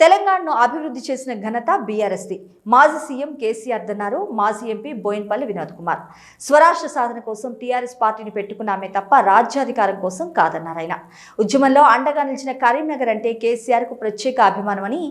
తెలంగాణను అభివృద్ధి చేసిన ఘనత బీఆర్ఎస్ది. మాజీ సీఎం కేసీఆర్ దన్నారు మాజీ ఎంపీ బోయిన్పల్లి వినోద్ కుమార్. స్వరాష్ట్ర సాధన కోసం టీఆర్ఎస్ పార్టీని పెట్టుకున్నామే తప్ప రాజ్యాధికారం కోసం కాదన్నారు ఆయన. ఉద్యమంలో అండగా నిలిచిన కరీంనగర్ అంటే కేసీఆర్కు ప్రత్యేక అభిమానమని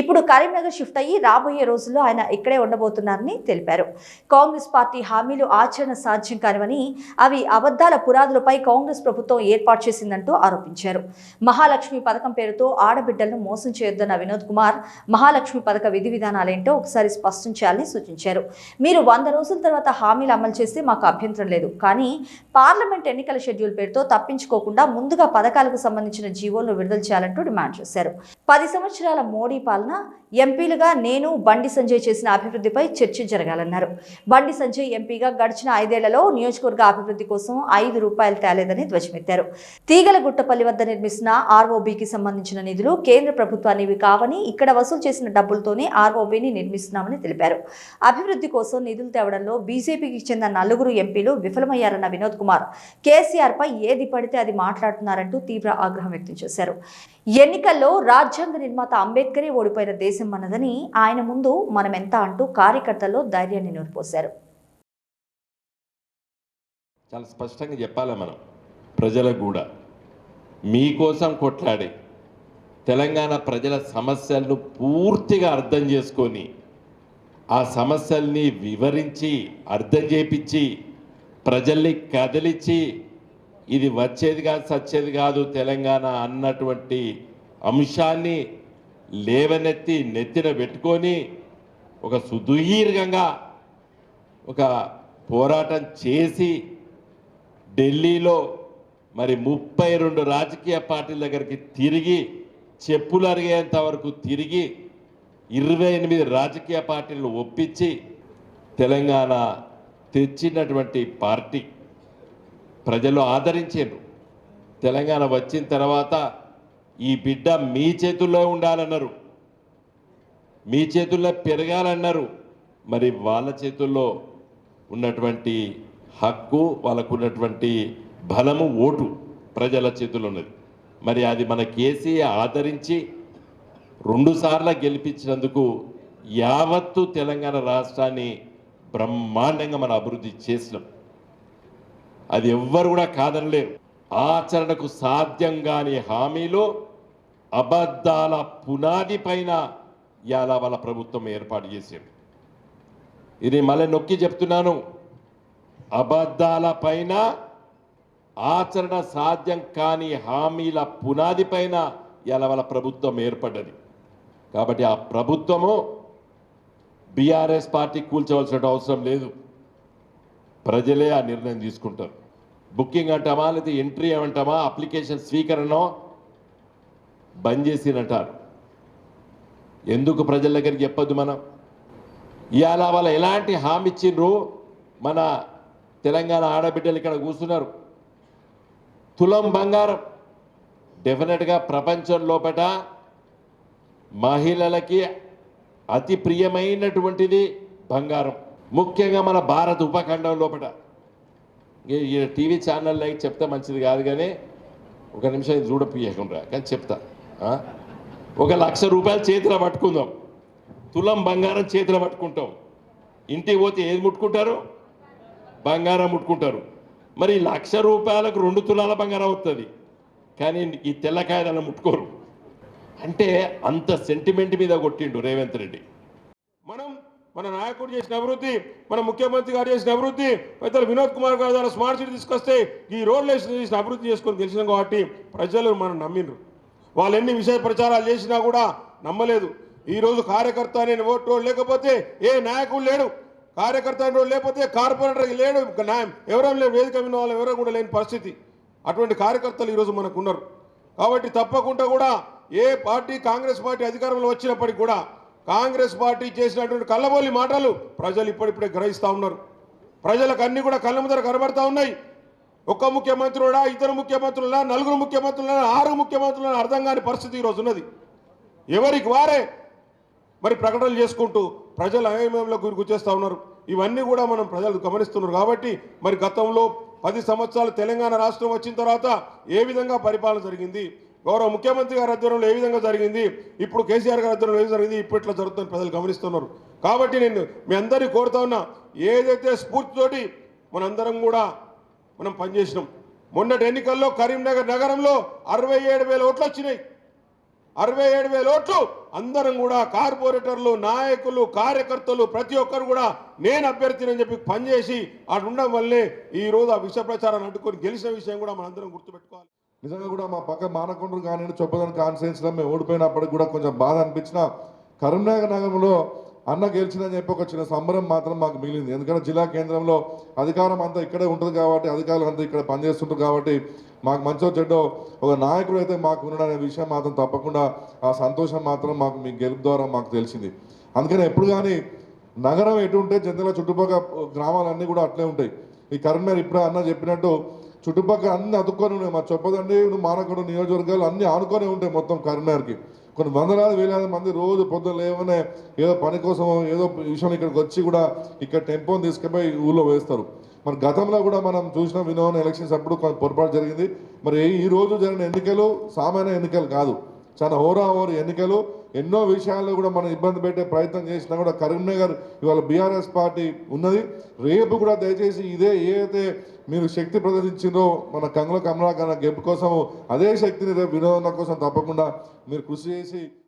ఇప్పుడు కరీంనగర్ షిఫ్ట్ అయ్యి రాబోయే రోజుల్లో ఆయన ఇక్కడే ఉండబోతున్నారని తెలిపారు. కాంగ్రెస్ పార్టీ హామీలు ఆచరణ సాధ్యం కానివని అవి అబద్ధాల పురాదులపై కాంగ్రెస్ ప్రభుత్వం ఏర్పాటు చేసిందంటూ ఆరోపించారు. మహాలక్ష్మి పథకం పేరుతో ఆడబిడ్డలను మోసం చేయొద్దన్న వినోద్ కుమార్ మహాలక్ష్మి పథక విధి విధానాలేంటో ఒకసారి స్పష్టం చేయాలని సూచించారు. మీరు వంద రోజుల తర్వాత హామీలు అమలు చేస్తే మాకు అభ్యంతరం లేదు. కానీ పార్లమెంట్ ఎన్నికల షెడ్యూల్ పేరుతో తప్పించుకోకుండా ముందుగా పథకాలకు సంబంధించిన జీవోలను విడుదల చేయాలంటూ డిమాండ్ చేశారు. పది సంవత్సరాల మోడీ పాలన ఎంపీలుగా నేను బండి సంజయ్ చేసిన అభివృద్ధిపై చర్చ జరగాలన్నారు. బండి సంజయ్ ఎంపీగా గడిచిన ఐదేళ్ళలో నియోజకవర్గ అభివృద్ధి కోసం ఐదు రూపాయలు తేలేదని ధ్వజమెత్తారు. తీగల గుట్టపల్లి వద్ద నిర్మిస్తున్న ఆర్ఓబికి సంబంధించిన నిధులు కేంద్ర ప్రభుత్వానివి కావని ఇక్కడ వసూలు చేసిన డబ్బులతోనే ఆర్ఓబిని నిర్మిస్తున్నామని తెలిపారు. అభివృద్ధి కోసం నిధులు తేవడంలో బీజేపీకి చెందిన నలుగురు ఎంపీలు విఫలమయ్యారన్న వినోద్ కుమార్. కేసీఆర్ పై ఏది పడితే అది మాట్లాడుతున్నారంటూ తీవ్ర ఆగ్రహం వ్యక్తం చేశారు. ఎన్నికల్లో రాజ్యాంగ నిర్మాత అంబేద్కరే ఓడిపోయిన దేశం మనదని ఆయన ముందు మనం ఎంత అంటూ కార్యకర్తల్లో ధైర్యాన్ని నూరిపోశారు చాలా స్పష్టంగా చెప్పాలి మనం? ప్రజలకు కూడా. మీకోసం కొట్లాడి తెలంగాణ ప్రజల సమస్యలను పూర్తిగా అర్థం చేసుకొని ఆ సమస్యల్ని వివరించి అర్థం చేపించి ప్రజల్ని కదిలించి ఇది వచ్చేది కాదు సచ్చేది కాదు తెలంగాణ అన్నటువంటి అంశాన్ని లేవనెత్తి నెత్తిన పెట్టుకొని ఒక సుదీర్ఘంగా ఒక పోరాటం చేసి ఢిల్లీలో మరి ముప్పై రెండు రాజకీయ పార్టీల దగ్గరికి తిరిగి చెప్పులు అరిగేంత వరకు తిరిగి ఇరవై ఎనిమిది రాజకీయ పార్టీలను ఒప్పించి తెలంగాణ తెచ్చినటువంటి పార్టీ ప్రజలు ఆదరించారు. తెలంగాణ వచ్చిన తర్వాత ఈ బిడ్డ మీ చేతుల్లో ఉండాలన్నారు. మీ చేతుల్లో పెరగాలన్నారు. మరి వాళ్ళ చేతుల్లో ఉన్నటువంటి హక్కు వాళ్ళకు ఉన్నటువంటి బలము ఓటు ప్రజల చేతుల్లో ఉన్నది. మరి అది మన కేసీ ఆదరించి రెండుసార్లు గెలిపించినందుకు యావత్తు తెలంగాణ రాష్ట్రాన్ని బ్రహ్మాండంగా మనం అభివృద్ధి చేసినాం. అది ఎవ్వరు కూడా కాదనలేరు. ఆచరణకు సాధ్యం కాని హామీలు అబద్ధాల పునాది పైన ఇవాళ వాళ్ళ ప్రభుత్వం ఏర్పాటు చేసేది. ఇది మళ్ళీ నొక్కి చెప్తున్నాను. అబద్ధాల పైన ఆచరణ సాధ్యం కాని హామీల పునాది పైన ఇవాళ వాళ్ళ ప్రభుత్వం ఏర్పడ్డది. కాబట్టి ఆ ప్రభుత్వము బీఆర్ఎస్ పార్టీ కూల్చవలసిన అవసరం లేదు. ప్రజలే ఆ నిర్ణయం తీసుకుంటారు. బుకింగ్ అంటామా లేదా ఎంట్రీ అంటామా అప్లికేషన్ స్వీకరణ బంద్ చేసినంటారు ఎందుకు ప్రజల దగ్గరికి చెప్పొద్దు మనం? ఇవాళ వాళ్ళు ఎలాంటి హామీ ఇచ్చిండ్రు? మన తెలంగాణ ఆడబిడ్డలు ఇక్కడ కూర్చున్నారు. తులం బంగారం. డెఫినెట్గా ప్రపంచం లోపట మహిళలకి అతి ప్రియమైనటువంటిది బంగారం. ముఖ్యంగా మన భారత ఉపఖండం లోపట. టీవీ ఛానల్ లైక్ చెప్తా చెప్తే మంచిది కాదు కానీ ఒక నిమిషం ఇది చూడపియకుండా కానీ చెప్తా. ఒక లక్ష రూపాయలు చేతిలో పట్టుకుందాం. తులం బంగారం చేతిలో పట్టుకుంటాం. ఇంటికి పోతే ఏది ముట్టుకుంటారు? బంగారం ముట్టుకుంటారు. మరి ఈ లక్ష రూపాయలకు రెండు తులాల బంగారం అవుతుంది కానీ ఈ తెల్లకాయలను ముట్టుకోరు. అంటే అంత సెంటిమెంట్ మీద కొట్టిండు రేవంత్ రెడ్డి. మన నాయకుడు చేసిన అభివృద్ధి మన ముఖ్యమంత్రి గారు చేసిన అభివృద్ధి పెద్దలు వినోద్ కుమార్ గారు ద్వారా స్మార్ట్ సిటీ తీసుకొస్తే ఈ రోడ్లు చేసిన అభివృద్ధి చేసుకొని గెలిచినాం కాబట్టి ప్రజలు మనం నమ్మిండ్రు. వాళ్ళు ఎన్ని విషయ ప్రచారాలు చేసినా కూడా నమ్మలేదు. ఈ రోజు కార్యకర్త అనే ఓటు లేకపోతే ఏ నాయకుడు లేడు. కార్యకర్త అనే లేకపోతే కార్పొరేటర్ లేడు. న్యాయం ఎవరో లేరు వేదిక విన్న వాళ్ళు ఎవరో కూడా లేని పరిస్థితి. అటువంటి కార్యకర్తలు ఈరోజు మనకు ఉన్నారు. కాబట్టి తప్పకుండా కూడా ఏ పార్టీ కాంగ్రెస్ పార్టీ అధికారంలో వచ్చినప్పటికీ కూడా కాంగ్రెస్ పార్టీ చేసినటువంటి కళ్ళబోలి మాటలు ప్రజలు ఇప్పుడిప్పుడే గ్రహిస్తూ ఉన్నారు. ప్రజలకు అన్నీ కూడా కళ్ళ ముందర కనబడతా ఉన్నాయి. ఒక్క ముఖ్యమంత్రుడా ఇద్దరు ముఖ్యమంత్రులా నలుగురు ముఖ్యమంత్రులా ఆరు ముఖ్యమంత్రులను అర్థం కాని పరిస్థితి ఈరోజు ఉన్నది ఎవరికి వారే మరి ప్రకటనలు చేసుకుంటూ ప్రజల అయోమయంలో గురి గుర్చేస్తూ ఉన్నారు. ఇవన్నీ కూడా మనం ప్రజలు గమనిస్తున్నారు కాబట్టి మరి గతంలో పది సంవత్సరాలు తెలంగాణ రాష్ట్రం వచ్చిన తర్వాత ఏ విధంగా పరిపాలన జరిగింది? గౌరవ ముఖ్యమంత్రి గారి ఆధ్వర్యంలో ఏ విధంగా జరిగింది? ఇప్పుడు కేసీఆర్ గారి ఆధ్వర్యంలో ఏ విధంగా జరిగింది? ఇప్పుడు ఇట్లా జరుగుతుందని ప్రజలు గమనిస్తున్నారు. కాబట్టి నేను మీ అందరినీ కోరుతా ఉన్నా ఏదైతే స్ఫూర్తితోటి మనందరం కూడా మనం పనిచేసినాం. మొన్నటి ఎన్నికల్లో కరీంనగర్ నగరంలో అరవై ఏడు వేల ఓట్లు వచ్చినాయి. అరవై ఏడు వేల ఓట్లు అందరం కూడా కార్పొరేటర్లు నాయకులు కార్యకర్తలు ప్రతి ఒక్కరు కూడా నేను అభ్యర్థినని చెప్పి పనిచేసి అటు ఉండడం వల్లే ఈ రోజు ఆ విష ప్రచారాన్ని అడ్డుకొని గెలిచిన విషయం కూడా మనందరం గుర్తుపెట్టుకోవాలి. నిజంగా కూడా మా పక్క మానకుండ్రు కానీ చొప్పదని కాన్ఫరెన్స్లో మేము ఓడిపోయినప్పటికి కూడా కొంచెం బాధ అనిపించిన కరీంనగర్ నగరంలో అన్న గెలిచిందని చెప్పి ఒక చిన్న సంబరం మాత్రం మాకు మిగిలింది. ఎందుకంటే జిల్లా కేంద్రంలో అధికారం అంతా ఇక్కడే ఉంటుంది కాబట్టి అధికారులు అంతా ఇక్కడ పనిచేస్తుంటారు కాబట్టి మాకు మంచో చెడ్డో ఒక నాయకుడు అయితే మాకు ఉన్నాడనే విషయం మాత్రం తప్పకుండా ఆ సంతోషం మాత్రం మాకు మీ గెలుపు ద్వారా మాకు తెలిసింది. అందుకని ఎప్పుడు కానీ నగరం ఎటు ఉంటే జనరల్గా చుట్టుపక్కల గ్రామాలన్నీ కూడా అట్లే ఉంటాయి. ఈ కరీంనగర్ ఇప్పుడు అన్న చెప్పినట్టు చుట్టుపక్కల అన్ని అతుక్కొని ఉన్నాయి. మా చెప్పదండి మానకొండ నియోజకవర్గాలు అన్ని ఆనుకొని ఉంటాయి మొత్తం కరీంనగర్కి. కొన్ని వందలాది వేలాది మంది రోజు పొద్దున్న లేవనే ఏదో పని కోసం ఏదో విషయం ఇక్కడికి వచ్చి కూడా ఇక్కడ టెంపోని తీసుకుపోయి ఊళ్ళో వేస్తారు. మరి గతంలో కూడా మనం చూసిన వినోదం ఎలక్షన్స్ అప్పుడు కొంత పొరపాటు జరిగింది. మరి ఈ రోజు జరిగిన ఎన్నికలు సామాన్య ఎన్నికలు కాదు. చాలా హోరాహోరు ఎన్నికలు. ఎన్నో విషయాల్లో కూడా మనం ఇబ్బంది పెట్టే ప్రయత్నం చేసినా కూడా కరీంనగర్ ఇవాళ బీఆర్ఎస్ పార్టీ ఉన్నది. రేపు కూడా దయచేసి ఇదే ఏదైతే మీరు శక్తి ప్రదర్శించిందో మన కంగుల కమలాకరణ గెలుపు కోసం అదే శక్తిని రేపు వినోదం కోసం తప్పకుండా మీరు కృషి చేసి